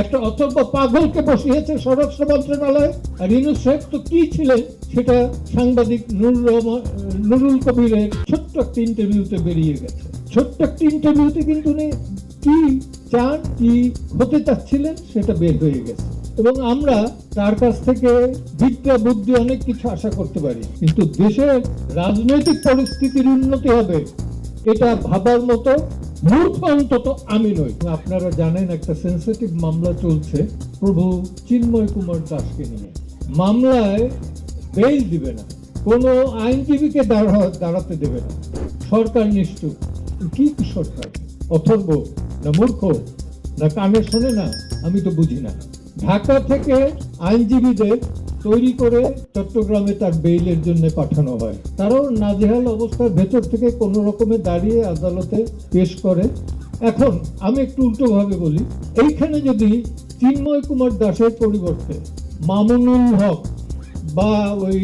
একটা অথর্ব পাগলকে বসিয়েছে স্বরাষ্ট্র মন্ত্রণালয়ে। আর ইনুস সাহেব তো কি ছিলেন? সেটা সাংবাদিক নুরুল নুরুল কবিরের ছোট্ট একটা ইন্টারভিউতে বেরিয়ে গেছে। ছোট্ট একটা ইন্টারভিউতে কিন্তু উনি কি চান, কি হতে চাচ্ছিলেন সেটা বের হয়ে গেছে। এবং আমরা তার কাছ থেকে বিদ্যা, বুদ্ধি অনেক কিছু আশা করতে পারি। কিন্তু দেশের রাজনৈতিক পরিস্থিতির উন্নতি হবে, এটা ভাবার মতো মূর্খ অন্তত আমি নই। আপনারা জানেন একটা সেন্সিটিভ মামলা চলছে প্রভু চিন্ময় কুমার দাসকে নিয়ে। মামলায় বেল দিবে না। কোনো আইনজীবীকে দাঁড়া- দাঁড়াতে দেবে না। সরকার কি কি সরকার? অথর্ব? না মূর্খ? না কানে শোনে না? আমি তো বুঝি না। ঢাকা থেকে আইনজীবীদের তৈরি করে চট্টগ্রামে তার বেইলের জন্য পাঠানো হয়। তারাও নাজেহাল অবস্থার ভেতর থেকে কোনো রকমে দাঁড়িয়ে আদালতে পেশ করে। এখন আমি একটু উল্টোভাবে বলি, এইখানে যদি চিন্ময় কুমার দাসের পরিবর্তে মামুনুল হক বা ওই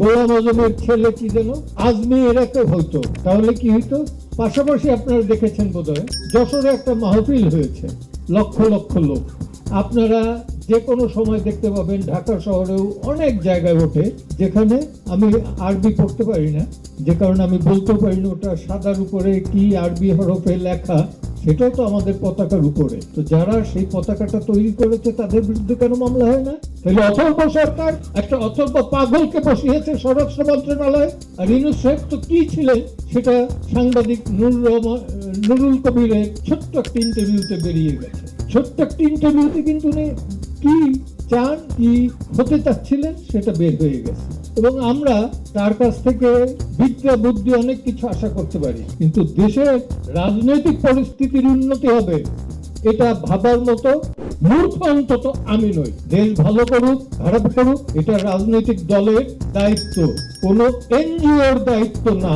গোলাম আজমের ছেলে কি যেন আজমি এরাকে হইতো, তাহলে কি হইতো? পাশাপাশি আপনারা দেখেছেন বোধহয়, যশোরে একটা মাহফিল হয়েছে, লক্ষ লক্ষ লোক। আপনারা যে কোনো সময় দেখতে পাবেন ঢাকা শহরেও অনেক জায়গায় ওঠে যেখানে আমি আরবি পড়তে পারি না। যে কারণে আমি বলতে পারি না ওটা সাদার উপরে কি আরবি হরফে লেখা, সেটাও তো আমাদের পতাকার উপরে। তো যারা সেই পতাকাটা তৈরি করেছে, তাদের বিরুদ্ধে কেন মামলা হয় না? তাহলে অথর্ব সরকার একটা অথর্ব পাগলকে বসিয়েছে স্বরাষ্ট্র মন্ত্রণালয়, আর ইনুস সাহেব তো কি ছিলেন? সেটা সাংবাদিক নুরুল নুরুল কবিরের ছোট্ট একটা ইন্টারভিউতে বেরিয়ে গেছে। ছোট্ট একটা ইন্টারভিউতে কিন্তু উনি কি চান, কি হতে চাচ্ছিলেন, সেটা বের হয়ে গেছে। এবং আমরা তার কাছ থেকে বিদ্যা বুদ্ধি অনেক কিছু আশা করতে পারি। কিন্তু দেশের রাজনৈতিক পরিস্থিতির উন্নতি হবে, এটা ভাবার মতো মূর্খ অন্তত আমি নই। দেশ ভালো করুক, খারাপ করুক, এটা রাজনৈতিক দলের দায়িত্ব। কোনো এনজিওর দায়িত্ব না।